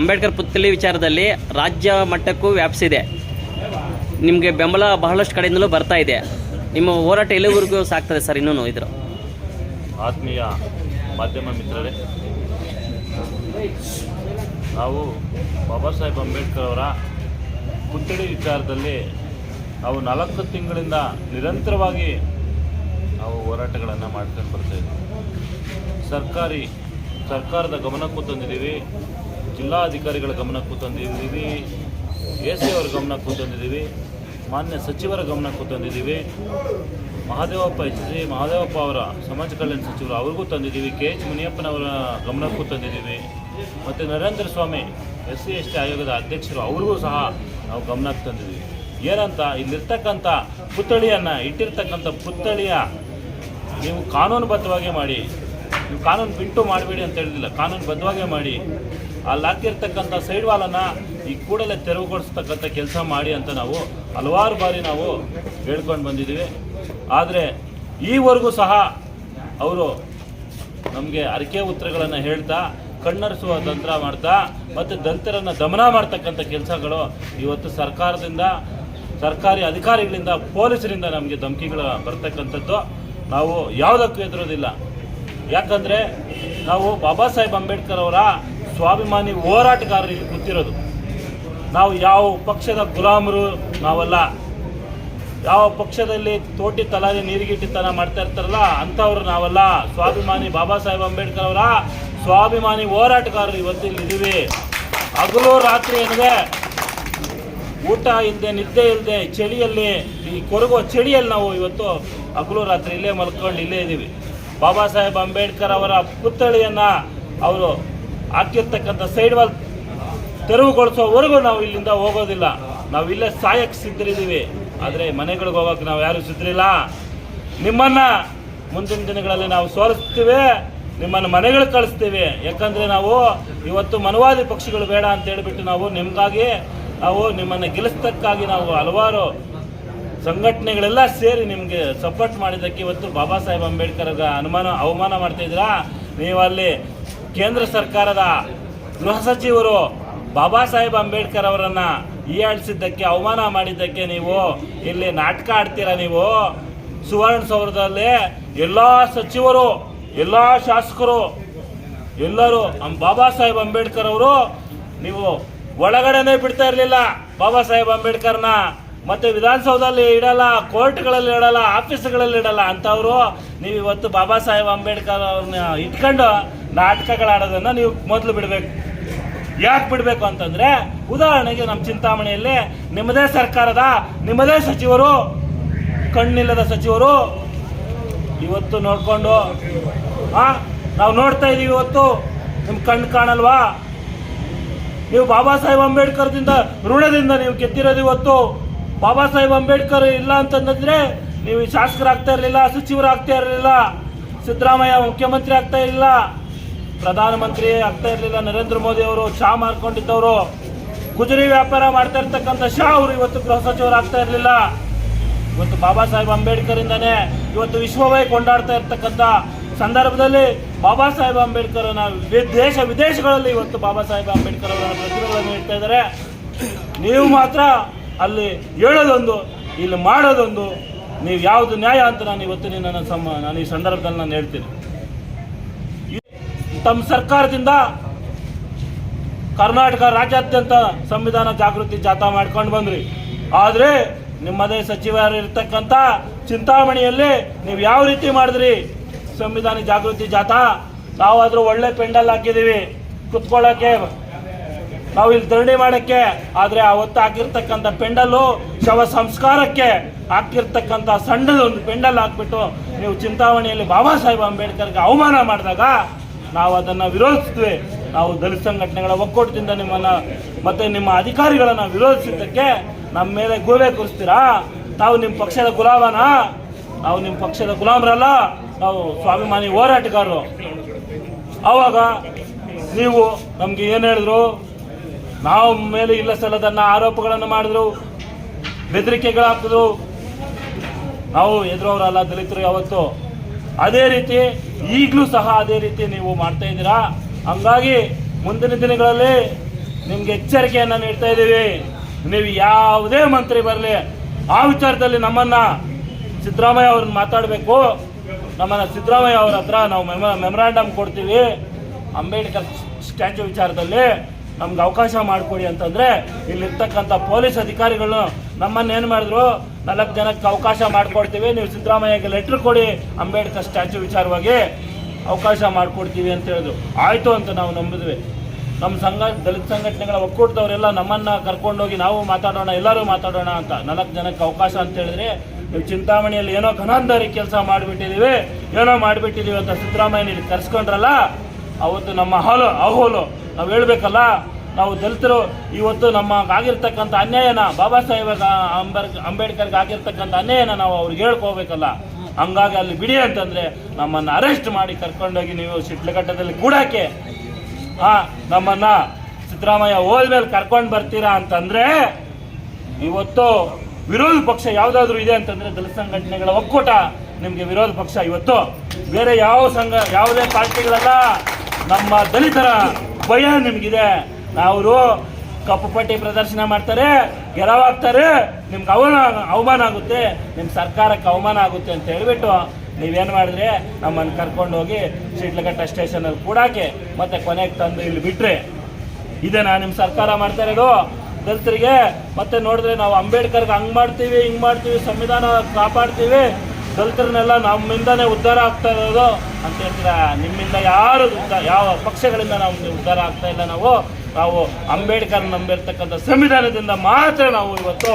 ಅಂಬೇಡ್ಕರ್ ಪುತ್ಥಳಿ ವಿಚಾರದಲ್ಲಿ ರಾಜ್ಯ ಮಟ್ಟಕ್ಕೂ ವ್ಯಾಪಿಸಿದೆ ನಿಮಗೆ ಬೆಂಬಲ ಬಹಳಷ್ಟು ಕಡೆಯಿಂದಲೂ ಬರ್ತಾ ಇದೆ. ನಿಮ್ಮ ಹೋರಾಟ ಎಲ್ಲಿವರೆಗೂ ಸಾಕ್ತದೆ ಸರ್ ಇನ್ನೂ ಇದ್ರು ಆತ್ಮೀಯ ಮಾಧ್ಯಮ ಮಿತ್ರರೇ, ನಾವು ಬಾಬಾ ಸಾಹೇಬ್ ಅಂಬೇಡ್ಕರ್ ಅವರ ಪುತ್ಥಳಿ ವಿಚಾರದಲ್ಲಿ ನಾವು ನಾಲ್ಕು ತಿಂಗಳಿಂದ ನಿರಂತರವಾಗಿ ನಾವು ಹೋರಾಟಗಳನ್ನು ಮಾಡ್ಕೊಂಡು ಬರ್ತಾ ಸರ್ಕಾರಿ, ಸರ್ಕಾರದ ಗಮನಕ್ಕೂ ತಂದಿದ್ದೀವಿ. ಜಿಲ್ಲಾಧಿಕಾರಿಗಳ ಗಮನಕ್ಕೂ ತಂದಿದ್ದೀವಿ ಎ ಸಿ ಅವರ ಗಮನಕ್ಕೂ ತಂದಿದ್ದೀವಿ, ಮಾನ್ಯ ಸಚಿವರ ಗಮನಕ್ಕೂ ತಂದಿದ್ದೀವಿ. ಮಹಾದೇವಪ್ಪ ಎಚ್ ಸಿ ಮಹಾದೇವಪ್ಪ ಅವರ ಸಮಾಜ ಕಲ್ಯಾಣ ಸಚಿವರು ಅವ್ರಿಗೂ ತಂದಿದ್ದೀವಿ, ಕೆ ಎಚ್ ಮುನಿಯಪ್ಪನವರ ಗಮನಕ್ಕೂ ತಂದಿದ್ದೀವಿ. ಮತ್ತು Narendra Swamy S C S T ಆಯೋಗದ ಅಧ್ಯಕ್ಷರು ಅವ್ರಿಗೂ ಸಹ ನಾವು ಗಮನಕ್ಕೆ ತಂದಿದ್ದೀವಿ. ಏನಂತ, ಇಲ್ಲಿರ್ತಕ್ಕಂಥ ಪುತ್ಥಳಿಯನ್ನು, ಇಟ್ಟಿರ್ತಕ್ಕಂಥ ಪುತ್ಥಳಿಯ ನೀವು ಕಾನೂನುಬದ್ಧವಾಗಿ ಮಾಡಿ ನೀವು ಕಾನೂನು ಬಿಟ್ಟು ಮಾಡಬೇಡಿ ಅಂತ ಹೇಳಿದಿಲ್ಲ ಕಾನೂನುಬದ್ಧವಾಗೇ ಮಾಡಿ. ಅಲ್ಲಿ ಹಾಕಿರ್ತಕ್ಕಂಥ ಸೈಡ್ ವಾಲನ್ನು ಈ ಕೂಡಲೇ ತೆರವುಗೊಳಿಸ್ತಕ್ಕಂಥ ಕೆಲಸ ಮಾಡಿ ಅಂತ ನಾವು ಹಲವಾರು ಬಾರಿ ನಾವು ಹೇಳ್ಕೊಂಡು ಬಂದಿದ್ದೀವಿ. ಆದರೆ ಈವರೆಗೂ ಸಹ ಅವರು ನಮಗೆ ಅರಿಕೆ ಉತ್ತರಗಳನ್ನು ಹೇಳ್ತಾ, ಕಣ್ಣರಿಸುವ ತಂತ್ರ ಮಾಡ್ತಾ, ಮತ್ತು ದಲಿತರನ್ನು ದಮನ ಮಾಡ್ತಕ್ಕಂಥ ಕೆಲಸಗಳು ಇವತ್ತು ಸರ್ಕಾರದಿಂದ, ಸರ್ಕಾರಿ ಅಧಿಕಾರಿಗಳಿಂದ, ಪೊಲೀಸರಿಂದ ನಮಗೆ ಧಮಕಿಗಳು ಬರ್ತಕ್ಕಂಥದ್ದು. ನಾವು ಯಾವುದಕ್ಕೂ ಎದುರೋದಿಲ್ಲ ಯಾಕಂದರೆ ನಾವು ಬಾಬಾ ಸಾಹೇಬ್ ಅಂಬೇಡ್ಕರ್ ಅವರ ಸ್ವಾಭಿಮಾನಿ ಹೋರಾಟಗಾರರಿಗೆ ಗೊತ್ತಿರೋದು ನಾವು ಯಾವ ಪಕ್ಷದ ಗುಲಾಮರು ನಾವಲ್ಲ. ಯಾವ ಪಕ್ಷದಲ್ಲಿ ತೋಟಿ ತಲಾರಿ ನೀರಿಗಿಟ್ಟಿತನ ಮಾಡ್ತಾ ಇರ್ತಾರಲ್ಲ, ಅಂಥವ್ರು ನಾವಲ್ಲ. ಸ್ವಾಭಿಮಾನಿ ಬಾಬಾ ಸಾಹೇಬ್ ಅಂಬೇಡ್ಕರ್ ಅವರ ಸ್ವಾಭಿಮಾನಿ ಹೋರಾಟಗಾರರು ಇವತ್ತು ಇಲ್ಲಿ ಇದ್ದೀವಿ ಹಗಲು ರಾತ್ರಿ ಏನಿದೆ? ಊಟ ಇಲ್ಲದೆ ನಿದ್ದೆ ಇಲ್ಲದೆ ಚಳಿಯಲ್ಲಿ, ಈ ಕೊರಗುವ ಚಳಿಯಲ್ಲಿ ನಾವು ಇವತ್ತು ಹಗಲು ರಾತ್ರಿ ಇಲ್ಲೇ ಮಲ್ಕೊಂಡು ಇಲ್ಲೇ ಇದ್ದೀವಿ ಬಾಬಾ ಸಾಹೇಬ್ ಅಂಬೇಡ್ಕರ್ ಅವರ ಪುತ್ಥಳಿಯನ್ನು ಅವರು ಹಾಕಿರ್ತಕ್ಕಂಥ ಸೈಡ್ ವಾಲ್ ತೆರವುಗೊಳಿಸೋವರೆಗೂ ನಾವು ಇಲ್ಲಿಂದ ಹೋಗೋದಿಲ್ಲ. ನಾವು ಇಲ್ಲೇ ಸಾಯಕ್ಕೆ ಸಿದ್ಧರಿದ್ದೀವಿ. ಆದರೆ ಮನೆಗಳಿಗೆ ಹೋಗೋಕೆ ನಾವು ಯಾರೂ ಸಿದ್ಧರಿಲ್ಲ. ನಿಮ್ಮನ್ನು ಮುಂದಿನ ದಿನಗಳಲ್ಲಿ ನಾವು ಸೋಲಿಸ್ತೀವಿ. ನಿಮ್ಮನ್ನು ಮನೆಗಳಿಗೆ ಕಳಿಸ್ತೀವಿ. ಯಾಕಂದರೆ ನಾವು ಇವತ್ತು ಮನವಾದಿ ಪಕ್ಷಗಳು ಬೇಡ ಅಂತ ಹೇಳಿಬಿಟ್ಟು ನಾವು ನಿಮಗಾಗಿ, ನಾವು ನಿಮ್ಮನ್ನು ಗೆಲ್ಲಿಸ್ತಕ್ಕಾಗಿ ನಾವು ಹಲವಾರು ಸಂಘಟನೆಗಳೆಲ್ಲ ಸೇರಿ ನಿಮಗೆ ಸಪೋರ್ಟ್ ಮಾಡಿದ್ದಕ್ಕೆ ಇವತ್ತು ಬಾಬಾ ಸಾಹೇಬ್ ಅಂಬೇಡ್ಕರ್ಗೆ ಅನುಮಾನ, ಅವಮಾನ ಮಾಡ್ತಾ ಇದ್ದೀರಾ? ನೀವು ಅಲ್ಲಿ ಕೇಂದ್ರ ಸರ್ಕಾರದ ಗೃಹ ಸಚಿವರು ಬಾಬಾ ಸಾಹೇಬ್ ಅಂಬೇಡ್ಕರ್ ಅವರನ್ನು ಹೀಯಾಳಿಸಿದ್ದಕ್ಕೆ, ಅವಮಾನ ಮಾಡಿದ್ದಕ್ಕೆ ನೀವು ಇಲ್ಲಿ ನಾಟಕ ಆಡ್ತೀರಾ ನೀವು? ಸುವರ್ಣಸೌಧದಲ್ಲಿ ಎಲ್ಲ ಸಚಿವರು, ಎಲ್ಲ ಶಾಸಕರು, ಎಲ್ಲರೂ ಬಾಬಾ ಸಾಹೇಬ್ ಅಂಬೇಡ್ಕರ್ ಅವರು ನೀವು ಒಳಗಡೆನೇ ಬಿಡ್ತಾ ಇರಲಿಲ್ಲ ಬಾಬಾ ಸಾಹೇಬ್ ಅಂಬೇಡ್ಕರ್ನ. ಮತ್ತೆ ವಿಧಾನಸೌಧದಲ್ಲಿ ಇಡಲ್ಲ, ಕೋರ್ಟ್ಗಳಲ್ಲಿ ಇಡಲ್ಲ, ಆಫೀಸ್ಗಳಲ್ಲಿ ಇಡಲ್ಲ ಅಂಥವ್ರು ನೀವು ಇವತ್ತು ಬಾಬಾ ಸಾಹೇಬ್ ಅಂಬೇಡ್ಕರ್ ಅವ್ರನ್ನ ಇಟ್ಕೊಂಡು ನಾಟಕಗಳಾಡೋದನ್ನು ನೀವು ಮೊದಲು ಬಿಡಬೇಕು. ಯಾಕೆ ಬಿಡಬೇಕು ಅಂತಂದ್ರೆ, ಉದಾಹರಣೆಗೆ ನಮ್ಮ ಚಿಂತಾಮಣಿಯಲ್ಲಿ ನಿಮ್ಮದೇ ಸರ್ಕಾರದ, ನಿಮ್ಮದೇ ಸಚಿವರು, ಕಣ್ಣಿಲ್ಲದ ಸಚಿವರು, ಇವತ್ತು ನೋಡ್ಕೊಂಡು, ಆ, ನಾವು ನೋಡ್ತಾ ಇದೀವಿ ಇವತ್ತು ನಿಮ್ಮ ಕಣ್ಣು ಕಾಣಲ್ವಾ? ನೀವು ಬಾಬಾ ಸಾಹೇಬ್ ಅಂಬೇಡ್ಕರ್ದಿಂದ ಋಣದಿಂದ ನೀವು ಗೆದ್ದಿರೋದು ಇವತ್ತು. ಬಾಬಾ ಸಾಹೇಬ್ ಅಂಬೇಡ್ಕರ್ ಇಲ್ಲ ಅಂತಂದ್ರೆ ನೀವು ಶಾಸಕರಾಗ್ತಾ ಇರಲಿಲ್ಲ, ಸಚಿವರಾಗ್ತಾ ಇರಲಿಲ್ಲ, ಸಿದ್ದರಾಮಯ್ಯ ಮುಖ್ಯಮಂತ್ರಿ ಆಗ್ತಾ ಇಲ್ಲ ಪ್ರಧಾನಮಂತ್ರಿ ಆಗ್ತಾ ಇರಲಿಲ್ಲ, ನರೇಂದ್ರ ಮೋದಿ ಅವರು ಶಾ ಮಾರ್ಕೊಂಡಿದ್ದವರು ಗುಜರಿ ವ್ಯಾಪಾರ ಮಾಡ್ತಾ ಇರ್ತಕ್ಕಂಥ ಶಾ ಅವರು ಇವತ್ತು ಗೃಹ ಸಚಿವರಾಗ್ತಾ ಇರಲಿಲ್ಲ. ಇವತ್ತು ಬಾಬಾ ಸಾಹೇಬ್ ಅಂಬೇಡ್ಕರ್ ಇಂದಾನೆ ಇವತ್ತು ವಿಶ್ವವೇ ಕೊಂಡಾಡ್ತಾ ಇರ್ತಕ್ಕಂಥ ಸಂದರ್ಭದಲ್ಲಿ ಬಾಬಾ ಸಾಹೇಬ್ ಅಂಬೇಡ್ಕರ್ನ ದೇಶ ವಿದೇಶಗಳಲ್ಲಿ ಇವತ್ತು ಬಾಬಾ ಸಾಹೇಬ್ ಅಂಬೇಡ್ಕರ್ ಅವರ ಪ್ರತಿಭೆಗಳನ್ನು ಇಡ್ತಾ ಇದ್ದಾರೆ. ನೀವು ಮಾತ್ರ ಅಲ್ಲಿ ಹೇಳೋದೊಂದು, ಇಲ್ಲಿ ಮಾಡೋದೊಂದು, ನೀವು ಯಾವುದು ನ್ಯಾಯ ಅಂತ ನಾನು ಇವತ್ತಿನ ನನ್ನ ಸಮ, ನಾನು ಈ ಸಂದರ್ಭದಲ್ಲಿ ನಾನು ಹೇಳ್ತೀನಿ. ತಮ್ಮ ಸರ್ಕಾರದಿಂದ ಕರ್ನಾಟಕ ರಾಜ್ಯಾದ್ಯಂತ ಸಂವಿಧಾನ ಜಾಗೃತಿ ಜಾಥಾ ಮಾಡ್ಕೊಂಡು ಬಂದ್ರಿ. ಆದರೆ ನಿಮ್ಮದೇ ಸಚಿವರು ಇರ್ತಕ್ಕಂಥ ಚಿಂತಾಮಣಿಯಲ್ಲಿ ನೀವು ಯಾವ ರೀತಿ ಮಾಡಿದ್ರಿ? ಸಂವಿಧಾನ ಜಾಗೃತಿ ಜಾಥಾ, ನಾವಾದ್ರೂ ಒಳ್ಳೆ ಪೆಂಡಲ್ ಹಾಕಿದ್ದೀವಿ. ಕುತ್ಕೊಳ್ಳೋಕ್ಕೆ ನಾವು ಇಲ್ಲಿ ಧರಣಿ ಮಾಡೋಕ್ಕೆ, ಆದರೆ ಅವತ್ತು ಹಾಕಿರ್ತಕ್ಕಂಥ ಪೆಂಡಲ್ಲು ಶವ ಸಂಸ್ಕಾರಕ್ಕೆ ಹಾಕಿರ್ತಕ್ಕಂಥ ಸಣ್ಣದೊಂದು ಪೆಂಡಲ್ ಹಾಕ್ಬಿಟ್ಟು ನೀವು ಚಿಂತಾಮಣಿಯಲ್ಲಿ ಬಾಬಾ ಸಾಹೇಬ್ ಅಂಬೇಡ್ಕರ್ಗೆ ಅವಮಾನ ಮಾಡಿದಾಗ ನಾವು ಅದನ್ನು ವಿರೋಧಿಸಿದ್ವಿ. ನಾವು ದಲಿತ ಸಂಘಟನೆಗಳ ಒಕ್ಕೂಟದಿಂದ ನಿಮ್ಮನ್ನು ಮತ್ತು ನಿಮ್ಮ ಅಧಿಕಾರಿಗಳನ್ನು ವಿರೋಧಿಸಿದ್ದಕ್ಕೆ ನಮ್ಮ ಮೇಲೆ ಗೋವೆ ಕೂರಿಸ್ತೀರಾ? ನಾವು ನಿಮ್ಮ ಪಕ್ಷದ ಗುಲಾಮನ? ನಾವು ನಿಮ್ಮ ಪಕ್ಷದ ಗುಲಾಮರಲ್ಲ, ನಾವು ಸ್ವಾಭಿಮಾನಿ ಹೋರಾಟಗಾರರು. ಆವಾಗ ನೀವು ನಮಗೆ ಏನು ಹೇಳಿದ್ರು? ನಾವು ಮೇಲೆ ಇಲ್ಲ ಸಲ್ಲದನ್ನ ಆರೋಪಗಳನ್ನು ಮಾಡಿದ್ರು, ಬೆದರಿಕೆಗಳು ಹಾಕಿದ್ರು. ನಾವು ಎದುರವರಲ್ಲ ದಲಿತರು ಯಾವತ್ತು. ಅದೇ ರೀತಿ ಈಗಲೂ ಸಹ ಅದೇ ರೀತಿ ನೀವು ಮಾಡ್ತಾ ಇದ್ದೀರಾ? ಹಂಗಾಗಿ ಮುಂದಿನ ದಿನಗಳಲ್ಲಿ ನಿಮ್ಗೆ ಎಚ್ಚರಿಕೆಯನ್ನು ನೀಡ್ತಾ ಇದ್ದೀವಿ. ನೀವು ಯಾವುದೇ ಮಂತ್ರಿ ಬರಲಿ, ಆ ವಿಚಾರದಲ್ಲಿ ನಮ್ಮನ್ನ ಸಿದ್ದರಾಮಯ್ಯ ಅವ್ರನ್ನ ಮಾತಾಡಬೇಕು. ನಮ್ಮನ್ನ ಸಿದ್ದರಾಮಯ್ಯ ಅವ್ರ ಹತ್ರ ನಾವು ಮೆಮ, ಮೆಮೊರಾಂಡಮ್ ಕೊಡ್ತೀವಿ. ಅಂಬೇಡ್ಕರ್ ಸ್ಟ್ಯಾಚು ವಿಚಾರದಲ್ಲಿ. ನಮ್ಗೆ ಅವಕಾಶ ಮಾಡಿಕೊಡಿ ಅಂತಂದರೆ ಇಲ್ಲಿರ್ತಕ್ಕಂಥ ಪೊಲೀಸ್ ಅಧಿಕಾರಿಗಳು ನಮ್ಮನ್ನ ಏನು ಮಾಡಿದ್ರು, ನಾಲ್ಕು ಜನಕ್ಕೆ ಅವಕಾಶ ಮಾಡಿಕೊಡ್ತೀವಿ, ನೀವು ಸಿದ್ದರಾಮಯ್ಯಗೆ ಲೆಟ್ರ್ ಕೊಡಿ, ಅಂಬೇಡ್ಕರ್ ಸ್ಟ್ಯಾಚು ವಿಚಾರವಾಗಿ ಅವಕಾಶ ಮಾಡಿಕೊಡ್ತೀವಿ ಅಂತ ಹೇಳಿದ್ರು. ಆಯಿತು ಅಂತ ನಾವು ನಂಬಿದ್ವಿ. ನಮ್ಮ ಸಂಘ, ದಲಿತ ಸಂಘಟನೆಗಳ ಒಕ್ಕೂಟದವರೆಲ್ಲ ನಮ್ಮನ್ನ ಕರ್ಕೊಂಡೋಗಿ ನಾವು ಮಾತಾಡೋಣ, ಎಲ್ಲರೂ ಮಾತಾಡೋಣ ಅಂತ. ನಾಲ್ಕು ಜನಕ್ಕೆ ಅವಕಾಶ ಅಂತ ಹೇಳಿದ್ರೆ, ನೀವು ಚಿಂತಾಮಣಿಯಲ್ಲಿ ಏನೋ ಘನಾಂಧಾರಿ ಕೆಲಸ ಮಾಡಿಬಿಟ್ಟಿದ್ದೀವಿ ಏನೋ ಮಾಡಿಬಿಟ್ಟಿದ್ದೀವಿ ಅಂತ ಸಿದ್ದರಾಮಯ್ಯ ಇಲ್ಲಿ ಕರ್ಸ್ಕೊಂಡ್ರಲ್ಲ, ಅವತ್ತು ನಮ್ಮ ಹಾಲು ಅಹೋಲು ನಾವು ಹೇಳ್ಬೇಕಲ್ಲ, ನಾವು ದಲಿತರು ಇವತ್ತು ನಮ್ಮ ಆಗಿರ್ತಕ್ಕಂಥ ಅನ್ಯಾಯನ ಬಾಬಾ ಸಾಹೇಬ್ ಅಂಬೇಡ್ ಅಂಬೇಡ್ಕರ್ಗೆ ಆಗಿರ್ತಕ್ಕಂಥ ಅನ್ಯಾಯನ ನಾವು ಅವ್ರಿಗೆ ಹೇಳ್ಕೋಬೇಕಲ್ಲ. ಹಂಗಾಗಿ ಅಲ್ಲಿ ಬಿಡಿ ಅಂತಂದ್ರೆ ನಮ್ಮನ್ನು ಅರೆಸ್ಟ್ ಮಾಡಿ ಕರ್ಕೊಂಡೋಗಿ ನೀವು ಶಿಟ್ಲಘಟ್ಟದಲ್ಲಿ ಕೂಡಕ್ಕೆ ಆ ನಮ್ಮನ್ನ ಸಿದ್ದರಾಮಯ್ಯ ಹೋದ್ಮೇಲೆ ಕರ್ಕೊಂಡು ಬರ್ತೀರಾ ಅಂತಂದ್ರೆ ಇವತ್ತು ವಿರೋಧ ಪಕ್ಷ ಯಾವುದಾದ್ರೂ ಇದೆ ಅಂತಂದ್ರೆ ದಲಿತ ಸಂಘಟನೆಗಳ ಒಕ್ಕೂಟ ನಿಮಗೆ ವಿರೋಧ ಪಕ್ಷ ಇವತ್ತು. ಬೇರೆ ಯಾವ ಸಂಘ, ಯಾವುದೇ ಪಾರ್ಟಿಗಳಲ್ಲ, ನಮ್ಮ ದಲಿತರ ಭಯ ನಿಮಗಿದೆ. ಅವರು ಕಪ್ಪು ಪಟ್ಟಿ ಪ್ರದರ್ಶನ ಮಾಡ್ತಾರೆ, ಗೆಲವಾಗ್ತಾರೆ, ನಿಮ್ಗೆ ಅವಮಾನ ಅವಮಾನ ಆಗುತ್ತೆ ನಿಮ್ಮ ಸರ್ಕಾರಕ್ಕೆ ಅವಮಾನ ಆಗುತ್ತೆ ಅಂತ ಹೇಳ್ಬಿಟ್ಟು ನೀವೇನು ಮಾಡಿದ್ರೆ ನಮ್ಮನ್ನು ಕರ್ಕೊಂಡು ಹೋಗಿ ಶಿಡ್ಲಘಟ್ಟ ಸ್ಟೇಷನಲ್ಲಿ ಕೂಡಾಕೆ ಮತ್ತೆ ಕೊನೆಗೆ ತಂದು ಇಲ್ಲಿ ಬಿಟ್ರೆ. ಇದೇನಾ ನಿಮ್ಮ ಸರ್ಕಾರ ಮಾಡ್ತಾ ಇರೋದು? ದಲಿತರಿಗೆ ಮತ್ತೆ ನೋಡಿದ್ರೆ ನಾವು ಅಂಬೇಡ್ಕರ್ಗೆ ಹಂಗ್ ಮಾಡ್ತೀವಿ, ಹಿಂಗ್ ಮಾಡ್ತೀವಿ, ಸಂವಿಧಾನ ಕಾಪಾಡ್ತೀವಿ ದಲಿತರನ್ನೆಲ್ಲ ನಮ್ಮಿಂದನೇ ಉದ್ಧಾರ ಆಗ್ತಾ ಇರೋದು ಅಂತ ಹೇಳ್ತೀರಾ? ನಿಮ್ಮಿಂದ ಯಾರು ಯಾವ ಪಕ್ಷಗಳಿಂದ ನಾವು ಉದ್ಧಾರ ಆಗ್ತಾ ಇಲ್ಲ? ನಾವು ನಾವು ಅಂಬೇಡ್ಕರ್ ನಂಬಿರ್ತಕ್ಕಂಥ ಸಂವಿಧಾನದಿಂದ ಮಾತ್ರ ನಾವು ಇವತ್ತು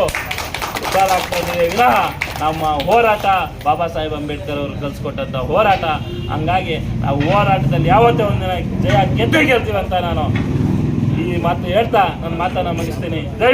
ಉದ್ಧಾರ ಆಗ್ತಾ ಇದ್ದೀವಿ. ವಿನಃ ನಮ್ಮ ಹೋರಾಟ ಬಾಬಾ ಸಾಹೇಬ್ ಅಂಬೇಡ್ಕರ್ ಅವರು ಕಲಿಸ್ಕೊಟ್ಟಂಥ ಹೋರಾಟ, ಹಂಗಾಗಿ ನಾವು ಹೋರಾಟದಲ್ಲಿ ಯಾವತ್ತೇ ಒಂದಿನ ಜಯ ಗೆದ್ದೇ ಗೆಲ್ತೀವಿ ಅಂತ ನಾನು ಈ ಮಾತು ಹೇಳ್ತಾ, ನನ್ನ ಮಾತನ್ನು ಮುಗಿಸ್ತೀನಿ. ಜೈ